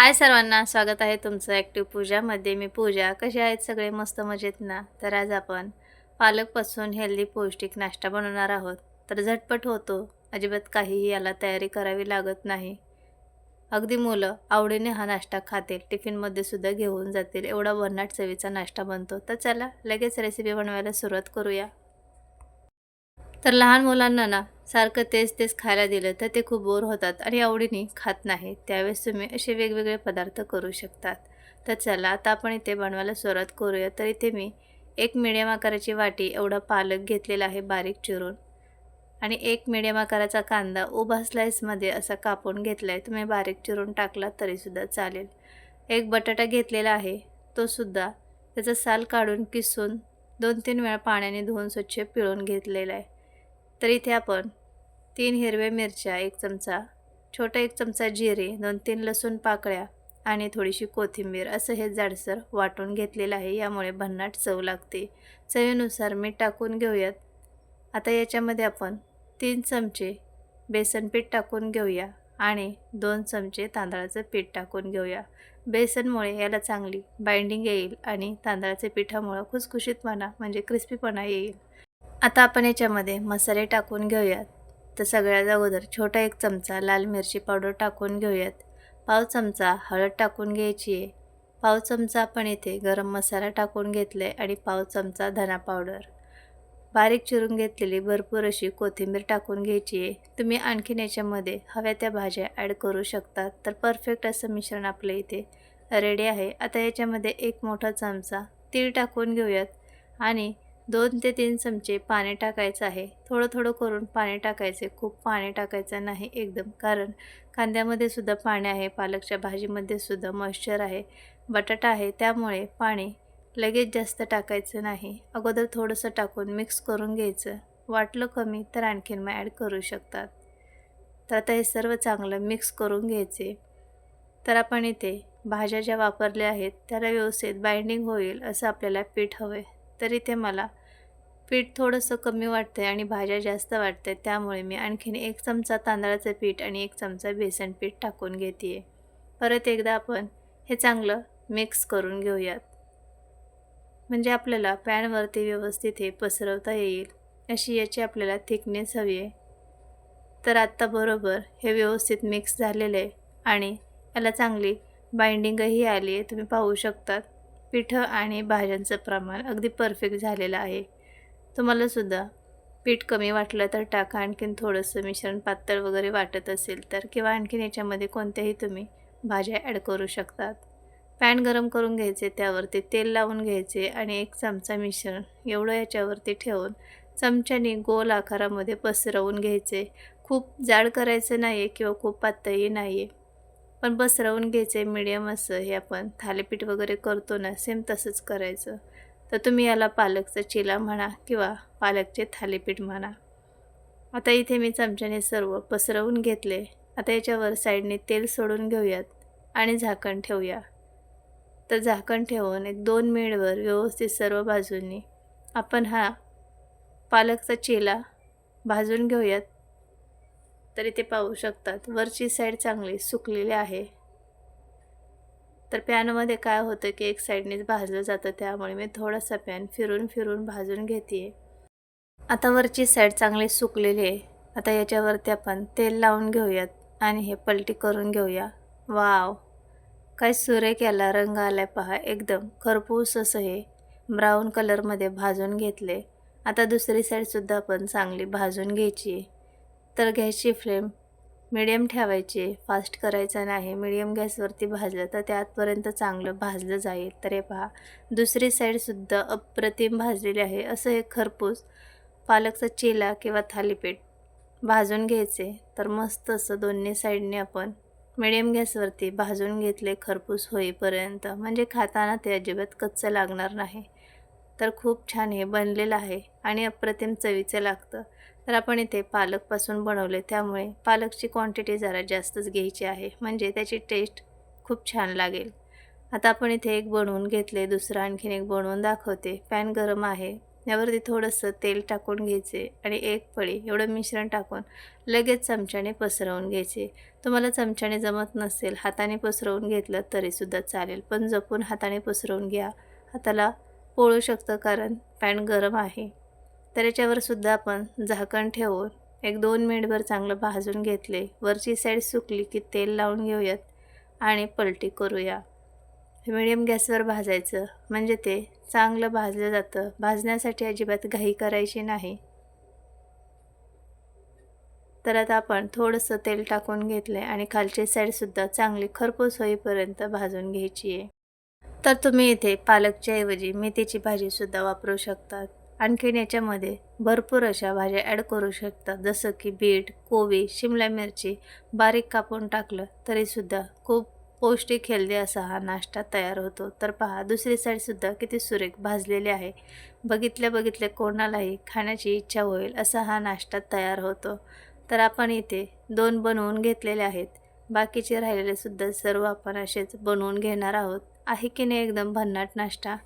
हाय सर्वांना स्वागत आहे तुमचं ॲक्टिव्ह पूजामध्ये मी पूजा. कसे आहेत सगळे? मस्त मजेत ना? तर आज आपण पालकपासून हेल्दी पौष्टिक नाश्ता बनवणार आहोत. तर झटपट होतो. अजिबात काहीही याला तयारी करावी लागत नाही. अगदी मुलं आवडीने हा नाश्ता खातील. टिफिनमध्ये सुद्धा घेऊन जातील. एवढा भन्नाट चवीचा नाश्ता बनतो. तर चला लगेच रेसिपी बनवायला सुरुवात करूया. तर लहान मुलांना ना सारखं तेच तेच खायला दिलं तर ते खूप बोर होतात आणि आवडीने खात नाही त्यावेळेस तुम्ही असे वेगवेगळे पदार्थ करू शकतात. तर चला आता आपण इथे बनवायला सुरुवात करूया. तर इथे मी एक मिडियम आकाराची वाटी एवढा पालक घेतलेला आहे बारीक चिरून. आणि एक मिडियम आकाराचा कांदा उभा स्लाईसमध्ये असा कापून घेतला आहे तुम्ही बारीक चिरून टाकला तरीसुद्धा चालेल. एक बटाटा घेतलेला आहे. तो सुद्धा साल काढून किसून दोन तीन वेळा पाण्याने धुवून स्वच्छ पिळून घेतलेला आहे. तर इथे आपण तीन हिरव्या मिरच्या एक चमचा छोटा एक चमचा जिरे दोन तीन लसूण पाकळ्या आणि थोडीशी कोथिंबीर असं हे जाडसर वाटून घेतलेलं आहे. यामुळे भन्नाट चव लागते. चवीनुसार मीठ टाकून घेऊयात. आता याच्यामध्ये आपण तीन चमचे बेसन पीठ टाकून घेऊया आणि दोन चमचे तांदळाचं पीठ टाकून घेऊया. बेसनमुळे याला चांगली बाइंडिंग येईल आणि तांदळाच्या पिठामुळं खुसखुशीतपणा म्हणजे क्रिस्पीपणा येईल. आता आपण याच्यामध्ये मसाले टाकून घेऊयात. तर सगळ्यात अगोदर छोटा एक चमचा लाल मिरची पावडर टाकून घेऊयात. पाव चमचा हळद टाकून घ्यायची आहे. पाव चमचा आपण इथे गरम मसाला टाकून घेतला आहे आणि पाव चमचा धना पावडर. बारीक चिरून घेतलेली भरपूर अशी कोथिंबीर टाकून घ्यायची आहे. तुम्ही आणखीन याच्यामध्ये हव्या त्या भाज्या ॲड करू शकतात तर परफेक्ट असं मिश्रण आपलं इथे रेडी आहे. आता याच्यामध्ये एक मोठा चमचा तीळ टाकून घेऊयात. आणि दोन ते तीन चमचे पाणी टाकायचं आहे. थोडं थोडं करून पाणी टाकायचे. खूप पाणी टाकायचं नाही एकदम कारण कांद्यामध्ये सुद्धा पाणी आहे पालकच्या भाजीमध्ये सुद्धा मॉइश्चर आहे बटाटा आहे त्यामुळे पाणी लगेच जास्त टाकायचं नाही. अगोदर थोडंसं टाकून मिक्स करून घ्यायचं. वाटलं कमी तर आणखीन मग ॲड करू शकतात. तर आता हे सर्व चांगलं मिक्स करून घ्यायचे. तर आपण इथे भाज्या ज्या वापरल्या आहेत त्याला व्यवस्थित बाइंडिंग होईल असं आपल्याला पीठ हवं आहे तर इथे मला पीठ थोडंसं कमी वाटतं आहे आणि भाज्या जास्त वाटतंय त्यामुळे मी आणखीन एक चमचा तांदळाचं पीठ आणि एक चमचा बेसन पीठ टाकून घेते आहे परत एकदा आपण हे चांगलं मिक्स करून घेऊयात. म्हणजे आपल्याला पॅनवरती व्यवस्थित हे पसरवता येईल अशी याची आपल्याला थिकनेस हवी आहे. तर आत्ता बरोबर हे व्यवस्थित मिक्स झालेलं आहे आणि याला चांगली बाइंडिंगही आली आहे तुम्ही पाहू शकतात. पिठं आणि भाज्यांचं प्रमाण अगदी परफेक्ट झालेलं आहे. तुम्हालासुद्धा पीठ कमी वाटलं तर टाका आणखीन थोडंसं मिश्रण पातळ वगैरे वाटत असेल तर किंवा आणखीन याच्यामध्ये कोणत्याही तुम्ही भाज्या ॲड करू शकतात. पॅन गरम करून घ्यायचे त्यावरती तेल लावून घ्यायचे आणि एक चमचा मिश्रण एवढं याच्यावरती ठेवून चमच्याने गोल आकारामध्ये पसरवून घ्यायचे. खूप जाड करायचं नाही आहे किंवा खूप पातळही नाही आहे पण पसरवून घ्यायचे मिडियम असं हे आपण थालीपीठ वगैरे करतो ना सेम तसंच करायचं. तर तुम्ही याला पालकचा चिला म्हणा किंवा पालकचे थालीपीठ म्हणा. आता इथे मी चमच्याने सर्व पसरवून घेतले. आता याच्यावर साईडने तेल सोडून घेऊयात आणि झाकण ठेवूया. तर झाकण ठेवून एक दोन मिनिटवर व्यवस्थित सर्व बाजूंनी आपण हा पालकचा चिला भाजून घेऊयात. तर इथे पाहू शकतात वरची साईड चांगली सुकलेली आहे. तर पॅनमध्ये काय होतं की एक साईडनेच भाजलं जातं त्यामुळे मी थोडासा पॅन फिरून फिरून भाजून घेते आता वरची साईड चांगली सुकलेली आहे. आता याच्यावरती आपण तेल लावून घेऊयात आणि हे पलटी करून घेऊया. वाव! काय सुरेख याला रंग आलाय पहा एकदम खरपूस असं हे. ब्राऊन कलरमध्ये भाजून घेतले आता दुसरी साईडसुद्धा आपण चांगली भाजून घ्यायची तर गॅसची फ्लेम मिडियम ठेवायचे फास्ट करायचा नाही मिडियम गॅसवरती भाजलं तर ते आतपर्यंत चांगलं भाजलं जाईल. तर हे पहा दुसरी साईडसुद्धा अप्रतिम भाजलेली आहे. असं हे खरपूस पालकचा चिला किंवा थालीपीठ भाजून घ्यायचे. तर मस्त असं दोन्ही साईडने आपण मिडियम गॅसवरती भाजून घेतले खरपूस होईपर्यंत. म्हणजे खाताना ते अजिबात कच्चं लागणार नाही. तर खूप छान हे बनलेलं आहे आणि अप्रतिम चवीचं लागतं. तर आपण इथे पालकपासून बनवले. त्यामुळे पालकची क्वांटिटी जरा जास्तच घ्यायची आहे. म्हणजे त्याची टेस्ट खूप छान लागेल. आता आपण इथे एक बनवून घेतले. दुसरं आणखीन एक बनवून दाखवते. पॅन गरम आहे. यावरती थोडंसं तेल टाकून घ्यायचे आणि एक पळी एवढं मिश्रण टाकून लगेच चमच्याने पसरवून घ्यायचे. तुम्हाला चमच्याने जमत नसेल हाताने पसरवून घेतलं तरीसुद्धा चालेल. पण जपून हाताने पसरवून घ्या. हाताला पोळू शकतं कारण पॅन गरम आहे. तर याच्यावर सुद्धा आपण झाकण ठेवून एक दोन मिनिटभर चांगलं भाजून घेतले. वरची साईड सुकली की तेल लावून घेऊयात आणि पलटी करूया. मिडियम गॅसवर भाजायचं. म्हणजे ते चांगलं भाजलं जातं. भाजण्यासाठी अजिबात घाई करायची नाही. तर आता आपण थोडंसं तेल टाकून घेतलं आहे आणि खालची साईडसुद्धा चांगली खरपूस होईपर्यंत भाजून घ्यायची आहे. तर तुम्ही इथे पालकच्या ऐवजी मेथीची भाजीसुद्धा वापरू शकतात. आणखीन याच्यामध्ये भरपूर अशा भाज्या ॲड करू शकतात जसं की बीट कोबी शिमला मिरची बारीक कापून टाकलं तरीसुद्धा खूप पौष्टिक हेल्दी असा हा नाश्ता तयार होतो. तर पहा दुसरी साईडसुद्धा किती सुरेख भाजलेली आहे. बघितल्या बघितल्या कोणालाही खाण्याची इच्छा होईल असा हा नाश्ता तयार होतो. तर आपण इथे दोन बनवून घेतलेले आहेत. बाकीचे राहिलेले सुद्धा सर्व आपण असेच बनवून घेणार आहोत. आहे की नाही एकदम भन्नाट नाश्ता?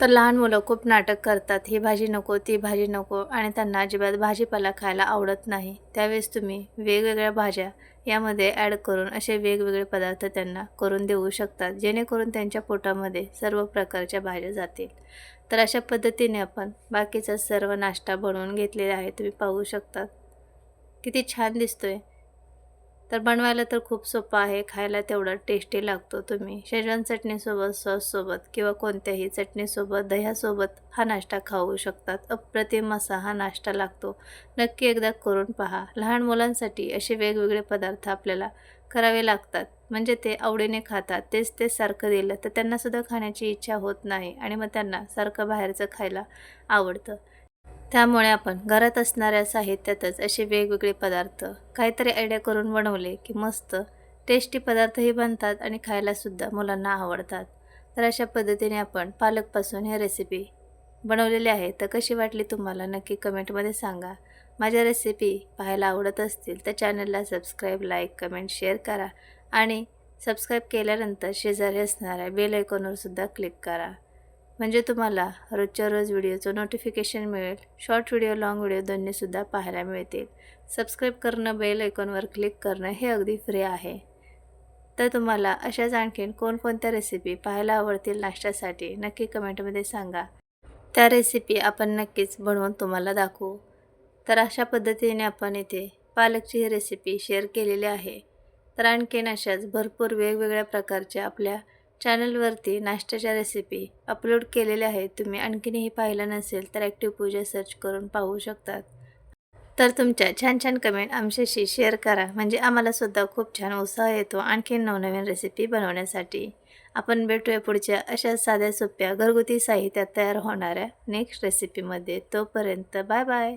तर लहान मुलं खूप नाटक करतात. ही भाजी नको ती भाजी नको. आणि त्यांना अजिबात भाजीपाला खायला आवडत नाही. त्यावेळेस तुम्ही वेगवेगळ्या भाज्या यामध्ये ॲड करून असे वेगवेगळे पदार्थ त्यांना करून देऊ शकतात जेणेकरून त्यांच्या पोटामध्ये सर्व प्रकारच्या भाज्या जातील. तर अशा पद्धतीने आपण बाकीचा सर्व नाश्ता बनवून घेतलेला आहे. तुम्ही पाहू शकतात किती छान दिसतोय. तर बनवायला तर खूप सोपं आहे खायला तेवढा टेस्टी लागतो तुम्ही. शेजवान चटणीसोबत सॉससोबत किंवा कोणत्याही चटणीसोबत दह्यासोबत हा नाश्ता खाऊ शकतात. अप्रतिम असा हा नाश्ता लागतो. नक्की एकदा करून पहा. लहान मुलांसाठी असे वेगवेगळे पदार्थ आपल्याला करावे लागतात. म्हणजे ते आवडीने खातात. तेच ते सारखं दिलं तर त्यांनासुद्धा खाण्याची इच्छा होत नाही आणि मग त्यांना सारखं बाहेरचं खायला आवडतं. त्यामुळे आपण घरात असणाऱ्या साहित्यातच असे वेगवेगळे पदार्थ काहीतरी आयडिया करून बनवले की मस्त टेस्टी पदार्थही बनतात आणि खायलासुद्धा मुलांना आवडतात. तर अशा पद्धतीने आपण पालकपासून हे रेसिपी बनवलेली आहे. तर कशी वाटली तुम्हाला नक्की कमेंटमध्ये सांगा. माझ्या रेसिपी पाहायला आवडत असतील तर चॅनलला सबस्क्राईब लाईक कमेंट शेअर करा. आणि सबस्क्राईब केल्यानंतर शेजारी असणाऱ्या बेल आयकॉनवरसुद्धा क्लिक करा. म्हणजे तुम्हाला रोजच्या रोज व्हिडिओचं नोटिफिकेशन मिळेल. शॉर्ट व्हिडिओ लाँग व्हिडिओ दोन्हीसुद्धा पाहायला मिळतील. सबस्क्राईब करणं बेल ऐकॉनवर क्लिक करणं हे अगदी फ्री आहे. तर तुम्हाला अशाच आणखीन कोणकोणत्या रेसिपी पाहायला आवडतील नाश्त्यासाठी नक्की कमेंटमध्ये सांगा. त्या रेसिपी आपण नक्कीच बनवून तुम्हाला दाखवू. तर अशा पद्धतीने आपण इथे पालकची ही रेसिपी शेअर केलेली आहे. तर आणखीन अशाच भरपूर वेगवेगळ्या प्रकारच्या आपल्या चॅनलवरती नाश्त्याच्या रेसिपी अपलोड केलेल्या आहेत. तुम्ही आणखीनही पाहिलं नसेल तर ॲक्टिव्ह पूजा सर्च करून पाहू शकतात. तर तुमच्या छान छान कमेंट आमच्याशी शेअर करा. म्हणजे आम्हालासुद्धा खूप छान उत्साह येतो आणखीन नवनवीन रेसिपी बनवण्यासाठी. आपण भेटूया पुढच्या अशा साध्या सोप्या घरगुती साहित्यात तयार होणाऱ्या नेक्स्ट रेसिपीमध्ये तोपर्यंत बाय बाय